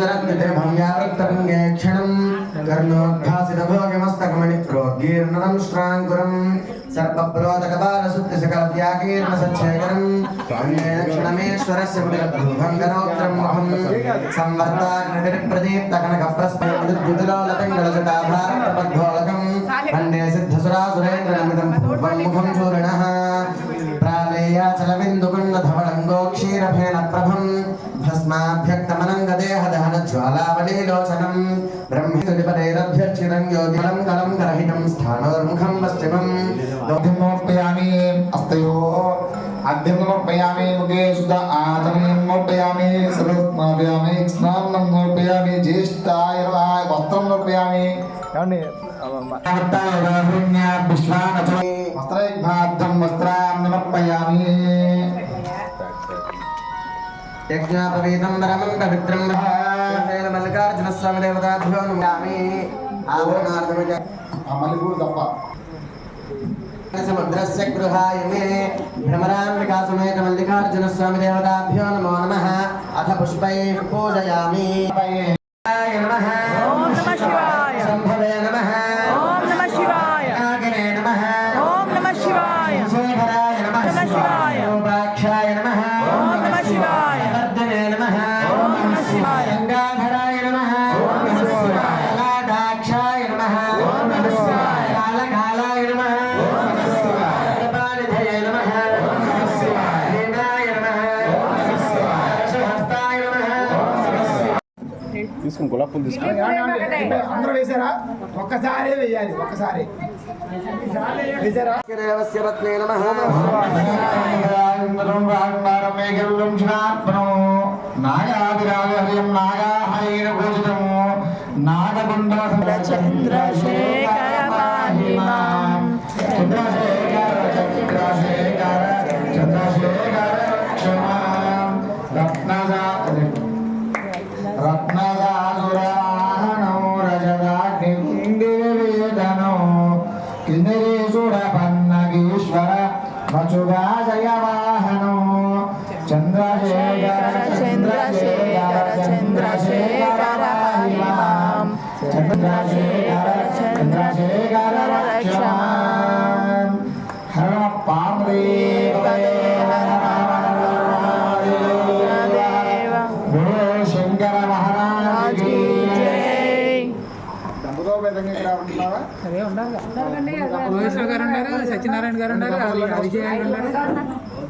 भङ्ग्यावृत्तभङ्गे क्षणम् कर्णोद्भासितभोगमस्तकमणिप्रोद्गीर्णनं श्राङ्कुरम् सर्पप्रोदकबालसुत्तिसकलव्याकीर्णसच्छेखरम् क्षणमेश्वरस्य मुनिरभङ्गरोत्रम् अहम् संवर्ताग्निप्रदीप्तकनकप्रस्फुटितलोलपिङ्गलजटाभारप्रबद्धोलकम् खण्डे सिद्धसुरासुरेन्द्रनमिदं पूर्वं मुखं चूर्णः प्रालेयाचलबिन्दुकुण्डधवलङ्गो क्षीरफेन प्रभम् भस्माभ्यक्तमनङ्गदेहदहनज्वालावलीलोचनम् జ్వాలావలీలోచనం బ్రహ్మేశ్వరిపరేరభ్యర్చితం యోగిలం కలం గ్రహితం స్థానోర్ముఖం పశ్చిమం దౌర్మోర్పయామి అస్తయో అభ్యర్మోర్పయామి ముఖే సుధ ఆచమయం మోర్పయామి సర్వోర్పయామి స్నానం మోర్పయామి జ్యేష్ఠాయ వస్త్రం మోర్పయామి ఏమండి వస్త్రయుగ్మార్థం వస్త్రాన్ని మర్పయామి యజ్ఞాపవేదం పరమం పవిత్రం మల్లికార్జున స్వామి దేవతాభ్యో నమామి. ఆభరణార్థమిజ ఆ మల్లెపూలు తప్ప సముద్రస్య గృహాయ మే. భ్రమరాంబికా సమేత మల్లికార్జున స్వామి దేవతాభ్యో నమో నమః. అథ పుష్పై పూజయామి. తీసుకుని గులాబ్ పూలు తీసుకుని అందరూ వేశారా ఒక్కసారి వేయాలి ఒక్కసారి. నాగాదిరాజహర్యం నాగాహరైన పూజితము చంద్రశేఖర మచుగాజయవాహనం చంద్రశేఖర చంద్రశేఖర చంద్రశేఖర పాహిమాం చంద్రశేఖర భువనేశ్వర్ గారు ఉన్నారు సత్యనారాయణ గారు ఉన్నారు అది. విజయ్ గారు ఉన్నారు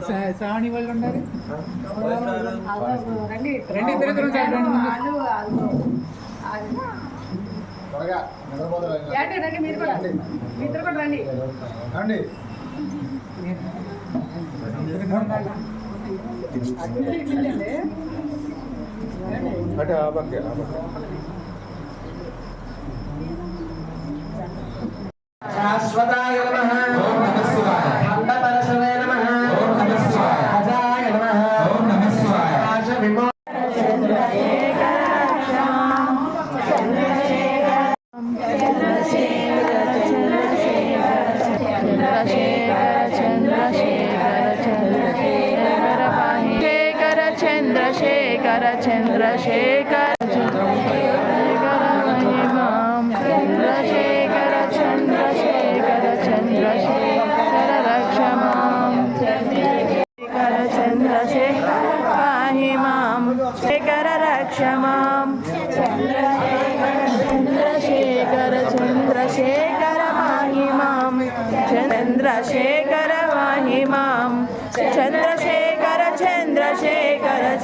సా- శ్రావణి వాళ్ళు ఉన్నారు రండి. ఇద్దరు ఇద్దరు రండి. త్వరగా నిద్రపోతారు రండి అంటే ఆ పక్కే ఆ పక్కే. చంద్రశేఖర చంద్రశేఖర చంద్రశేఖర మహిమాం చంద్రశేఖర చంద్రశేఖర చంద్రశేఖర రక్షమాం శేఖర చంద్రశేఖర పాహి మాం శేఖర రక్షమాం చంద్రశేఖర చంద్రశేఖర పాహి మాం చంద్రశేఖర పాహి మాం చంద్రశేఖర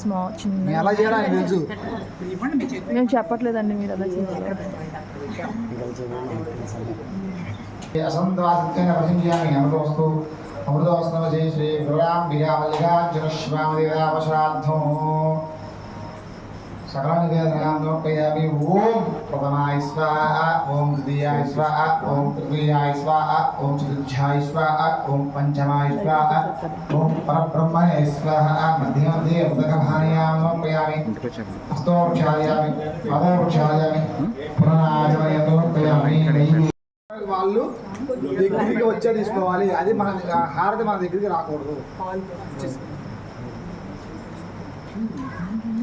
స్మాల్ చిన్న. ఎలా చేయడానికి తెలుసు మేము చెప్పట్లేదండి మీరు అలా చేస్తారు అసంతవాసిత్వేన ప్రసించామి అమృతవస్తు అమృతవస్తవ జయ శ్రీ గురాం బిగా మల్లికార్జున సకల నివేదనాం సమర్పయామి ఓం ప్రథమాయ స్వాహ ఓం ద్వితీయాయ స్వాహ ఓం తృతీయాయ స్వాహ ఓం చతుర్థాయ స్వాహ ఓం పంచమాయ స్వాహ ఓం పరబ్రహ్మణే స్వాహ. మధ్య మధ్య ఉదకభానయాం సమర్పయామి హస్తోక్షాయామి పదోక్షాయామి పునరాజమయంతో వాళ్ళు దగ్గరికి వచ్చే తీసుకోవాలి. అది మన హారతి మన దగ్గరికి రాకూడదు.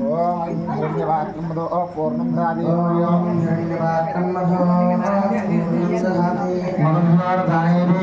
ఓం ఐం హిరణ్యవాక్యముదో పూర్ణం దాది ఓం పూర్ణం. మనోధాయేది